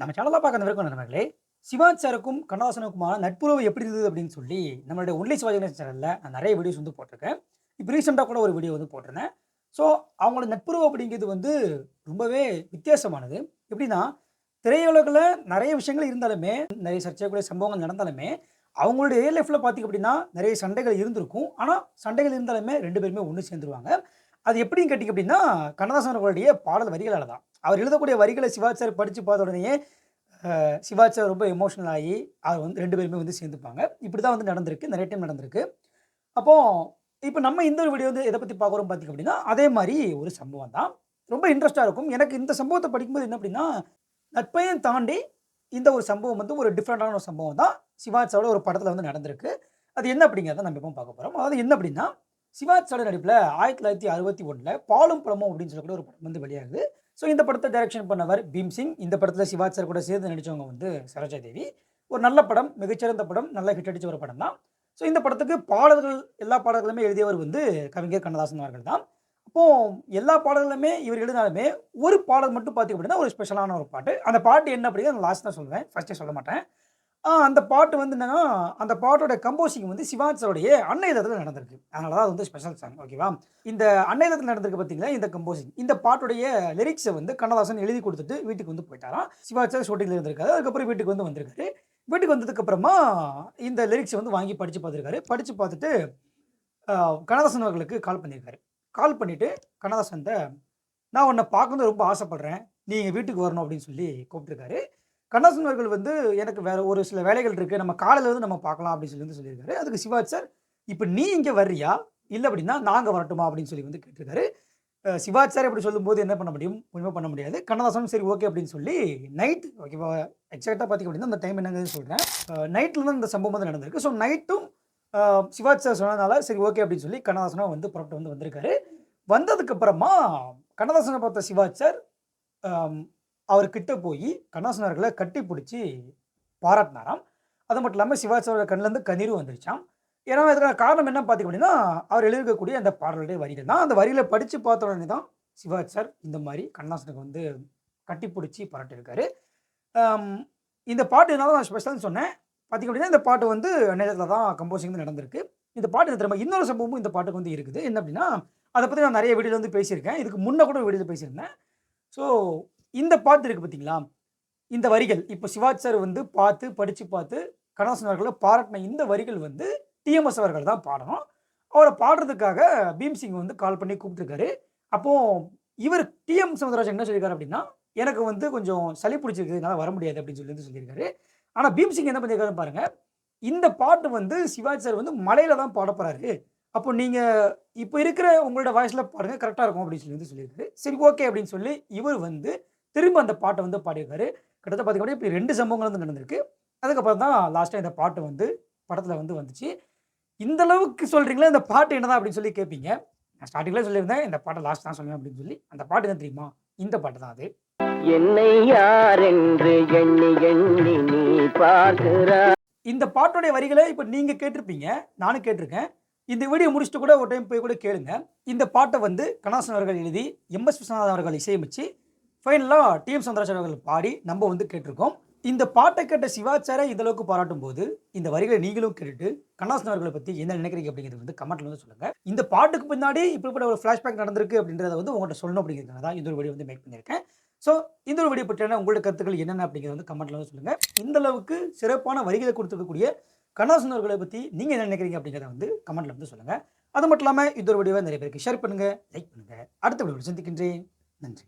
நம்ம சேனலாக பார்க்க வரைக்கும் நண்பர்களே சிவாஜ் சாருக்கும் கண்ணதாசனுக்குமான நட்புறவு எப்படி இருந்தது அப்படின்னு சொல்லி நம்மளுடைய ஒன்லி சிவாஜி கணேசன் சேனலில் நான் நிறைய வீடியோஸ் வந்து போட்டிருக்கேன். இப்போ ரீசெண்டாக கூட ஒரு வீடியோ வந்து போட்டிருந்தேன். ஸோ அவங்களோட நட்புறவு அப்படிங்கிறது வந்து ரொம்பவே வித்தியாசமானது. எப்படின்னா திரையுலகில் நிறைய விஷயங்கள் இருந்தாலுமே நிறைய சர்ச்சைக்குரிய சம்பவங்கள் நடந்தாலுமே அவங்களுடைய ரியல் லைஃப்பில் பார்த்திங்க அப்படின்னா நிறைய சண்டைகள் இருந்திருக்கும். ஆனால் சண்டைகள் இருந்தாலுமே ரெண்டு பேருமே ஒன்று சேர்ந்துருவாங்க. அது எப்படின்னு கேட்டிங்க அப்படின்னா கண்ணதாசன் அவர்களுடைய பாடல் வரிகளால் தான் அவர் எழுதக்கூடிய வரிகளை சிவாஜ் சார் படித்து பார்த்த உடனேயே சிவாஜ் சார் ரொம்ப எமோஷனல் ஆகி அவர் வந்து ரெண்டு பேருமே வந்து சேர்ந்துப்பாங்க. இப்படி தான் வந்து நடந்திருக்கு. நிறைய டைம் நடந்திருக்கு. அப்போது இப்போ நம்ம இந்த ஒரு வீடியோ வந்து எதை பற்றி பார்க்குறோம் பார்த்திங்க அப்படின்னா அதே மாதிரி ஒரு சம்பவம் தான். ரொம்ப இன்ட்ரெஸ்ட்டாக இருக்கும். எனக்கு இந்த சம்பவத்தை படிக்கும்போது என்ன அப்படின்னா நட்பையும் தாண்டி இந்த ஒரு சம்பவம் வந்து ஒரு டிஃப்ரெண்ட்டான ஒரு சம்பவம் தான் சிவாஜ் சாரோட ஒரு படத்தில் வந்து நடந்திருக்கு. அது என்ன அப்படிங்கிறத நம்ம இப்போ பார்க்க போகிறோம் அதாவது என்ன அப்படின்னா சிவாஜ் சடர் நடிப்பில் ஆயிரத்தி தொள்ளாயிரத்தி அறுபத்தி ஒன்றில் பாலும் பழமும் அப்படின்னு சொல்லக்கூடிய ஒரு படம் வந்து வெளியாகுது. ஸோ இந்த படத்தை டைரக்ஷன் பண்ணவர் பீம் சிங். இந்த படத்தில் சிவாஜ் சார் கூட சேர்ந்து நடித்தவங்க வந்து சரோஜா தேவி. ஒரு நல்ல படம் மிகச்சிறந்த படம் நல்ல ஹிட் அடித்த ஒரு படம் தான். ஸோ இந்த படத்துக்கு பாடல்கள் எல்லா பாடல்களுமே எழுதியவர் வந்து கவிஞர் கண்ணதாசன் அவர்கள் தான். அப்போது எல்லா பாடல்களுமே இவர் எழுதினாலுமே ஒரு பாடல் மட்டும் பார்த்திங்க அப்படின்னா ஒரு ஸ்பெஷலான ஒரு பாட்டு. அந்த பாட்டு என்ன அப்படிங்கிறது நான் லாஸ்ட் தான் சொல்லுவேன் ஃபஸ்ட்டே சொல்ல மாட்டேன். அந்த பாட்டு வந்து என்னன்னா அந்த பாட்டோட கம்போசிங் வந்து சிவாஜ் சாருடைய அன்னையதத்தில் நடந்திருக்கு. அதனால தான் அது வந்து ஸ்பெஷல் சாங் ஓகேவா இந்த அன்னையதத்தில் நடந்திருக்கு பார்த்தீங்களா இந்த கம்போசிங் இந்த பாட்டுடைய லிரிக்ஸை வந்து கண்ணதாசன் எழுதி கொடுத்துட்டு வீட்டுக்கு வந்து போயிட்டாராம். சிவாஜ் ஷூட்டிங்கில் இருந்திருக்காரு அதுக்கப்புறம் வீட்டுக்கு வந்து வந்திருக்காரு. வீட்டுக்கு வந்ததுக்கப்புறமா இந்த லிரிக்ஸை வந்து வாங்கி படித்து பார்த்துருக்காரு. படித்து பார்த்துட்டு கண்ணதாசன் அவர்களுக்கு கால் பண்ணியிருக்காரு கால் பண்ணிவிட்டு கண்ணதாசன் நான் உன்னை பார்க்கணும் ரொம்ப ஆசைப்பட்றேன். நீ எங்கள் வீட்டுக்கு வரணும் அப்படின்னு சொல்லி கூப்பிட்டுருக்காரு. கண்ணாசன் அவர்கள் வந்து எனக்கு வேற ஒரு சில வேலைகள் இருக்குது நம்ம காலையில் வந்து நம்ம பார்க்கலாம் அப்படின்னு சொல்லி வந்து சொல்லியிருக்காரு. அதுக்கு சிவாஜ் சார் இப்போ நீ இங்கே வர்றியா? இல்லை அப்படின்னா நாங்கள் வரட்டுமா? அப்படின்னு சொல்லி வந்து கேட்டிருக்காரு. சிவாஜ் சார் இப்படி சொல்லும்போது என்ன பண்ண முடியும்? ஒன்றுமே பண்ண முடியாது. கண்ணதாசனும் சரி ஓகே அப்படின்னு சொல்லி நைட் ஓகேவா எக்ஸாக்டாக பார்த்திங்க அப்படின்னா அந்த டைம் என்னங்கிறது சொல்கிறேன் நைட்டில் தான் இந்த சம்பவம் வந்து நடந்திருக்கு. ஸோ நைட்டும் சிவாஜ் சார் சொன்னதுனால சரி ஓகே அப்படின்னு சொல்லி கண்ணதாசனும் வந்து புறப்பட்டு வந்து வந்திருக்காரு. வந்ததுக்கப்புறமா கண்ணதாசனை பார்த்த சிவாஜ் சார் அவர்கிட்ட போய் கண்ணாசன் அவர்களை கட்டி பிடிச்சி பாராட்டினாராம். அது மட்டும் இல்லாமல் சிவாச்சாரோட கண்ணிலேருந்து கண்ணீரும் வந்துருச்சாம். ஏன்னா இதுக்கான காரணம் என்ன பார்த்திங்க அப்படின்னா அவர் எழுதியிருக்கக்கூடிய அந்த பாடலுடைய வரிகள் தான். அந்த வரியில் படித்து பார்த்த உடனே தான் சிவாஜி சார் இந்த மாதிரி கண்ணாசனுக்கு வந்து கட்டி பிடிச்சி பாராட்டியிருக்காரு இந்த பாட்டு என்ன நான் ஸ்பெஷல்னு சொன்னேன். பார்த்திங்க அப்படின்னா இந்த பாட்டு வந்து நேரத்தில் தான் கம்போசிங் வந்து நடந்திருக்கு. இந்த பாட்டு திரும்ப இன்னொரு சம்பவமும் இந்த பாட்டுக்கு வந்து இருக்குது. என்ன அப்படின்னா அதை பற்றி நான் நிறைய வீடியோவில் வந்து பேசியிருக்கேன். இதுக்கு முன்னே கூட வீடியோவில் பேசியிருந்தேன். ஸோ இந்த பாட்டு இருக்குது பார்த்தீங்களா இந்த வரிகள். இப்போ சிவாஜ் சார் வந்து பார்த்து படித்து பார்த்து கண்ணாசன் அவர்களை பாராட்டின இந்த வரிகள் வந்து டிஎம்எஸ் அவர்கள் தான் பாடணும். அவரை பாடுறதுக்காக பீம்சிங் வந்து கால் பண்ணி கூப்பிட்டுருக்காரு. அப்போது இவர் டிஎம் சவுந்தரராஜன் என்ன சொல்லியிருக்காரு அப்படின்னா எனக்கு வந்து கொஞ்சம் சளி பிடிச்சிருக்கு என்னால் வர முடியாது அப்படின்னு சொல்லி வந்து சொல்லியிருக்காரு. ஆனால் பீம் சிங் என்ன பண்ணியிருக்காருன்னு பாருங்கள் இந்த பாட்டு வந்து சிவாஜி சார் வந்து மலையில தான் பாட போறாரு. அப்போ நீங்கள் இப்போ இருக்கிற உங்களோட வாய்ஸில் பாருங்கள் கரெக்டாக இருக்கும் அப்படின்னு சொல்லி வந்து சொல்லியிருக்காரு. சரி ஓகே அப்படின்னு சொல்லி இவர் வந்து திரும்ப அந்த பாட்டை வந்து பாடியிருக்காரு. கிட்டத்தட்ட பார்த்தீங்கன்னா இப்படி ரெண்டு சம்பவங்கள் வந்து நடந்திருக்கு. அதுக்கப்புறம் தான் லாஸ்ட்டாக இந்த பாட்டு வந்து படத்தில் வந்து வந்துச்சு. இந்த அளவுக்கு சொல்கிறீங்களா இந்த பாட்டு என்னதான் அப்படின்னு சொல்லி கேட்பீங்க நான் ஸ்டார்டிங்கில் சொல்லியிருந்தேன். இந்த பாட்டை லாஸ்ட் தான் சொல்லுவேன் அப்படின்னு சொல்லி. அந்த பாட்டு என்ன தெரியுமா? இந்த பாட்டு தான் அது. என்னை யார் என்று எண்ணி எண்ணி நீ பார்க்கிறாய். இந்த பாட்டோடைய வரிகளை இப்போ நீங்கள் கேட்டிருப்பீங்க. நானும் கேட்டிருக்கேன். இந்த வீடியோ முடிச்சுட்டு கூட ஒரு டைம் போய் கூட கேளுங்க. இந்த பாட்டை வந்து கணாசன் அவர்கள் எழுதி எம்எஸ் விஸ்வநாதன் அவர்கள் இசையமைச்சு ஃபைனலாக டிஎம் சந்திராசன் அவர்கள் பாடி நம்ம வந்து கேட்டிருக்கோம். இந்த பாட்டை கேட்ட சிவாச்சாரை இந்த அளவுக்கு பாராட்டும் போது இந்த வரிகளை நீங்களும் கேட்டுட்டு கண்ணாசன் அவர்களை பற்றி என்ன நினைக்கிறீங்க அப்படிங்கிறது வந்து கமெண்ட்ல வந்து சொல்லுங்கள் இந்த பாட்டுக்கு பின்னாடி இப்படிப்பட்ட ஒரு ஃப்ளாஷ்பேக் நடந்திருக்கு அப்படின்றத வந்து உங்கள்கிட்ட சொல்லணும் அப்படிங்கிறது தான் இந்த ஒரு வீடியோ வந்து மேக் பண்ணியிருக்கேன். ஸோ இந்த ஒரு வீடியோ பற்றியான உங்களோட கருத்துக்கள் என்னென்ன அப்படிங்கிறது வந்து கமெண்ட்ல வந்து சொல்லுங்கள் இந்த அளவுக்கு சிறப்பான வரிகளை கொடுத்துருக்கக்கூடிய கண்ணாசன் அவர்களை பற்றி நீங்கள் என்ன நினைக்கிறீங்க அப்படிங்கிறத வந்து கமெண்ட்ல வந்து சொல்லுங்கள் அது மட்டும் இல்லாமல் இந்த ஒரு வீடியோவை நிறைய பேருக்கு ஷேர் பண்ணுங்கள் லைக் பண்ணுங்கள் அடுத்த வீடியோ சந்திக்கின்றேன். நன்றி.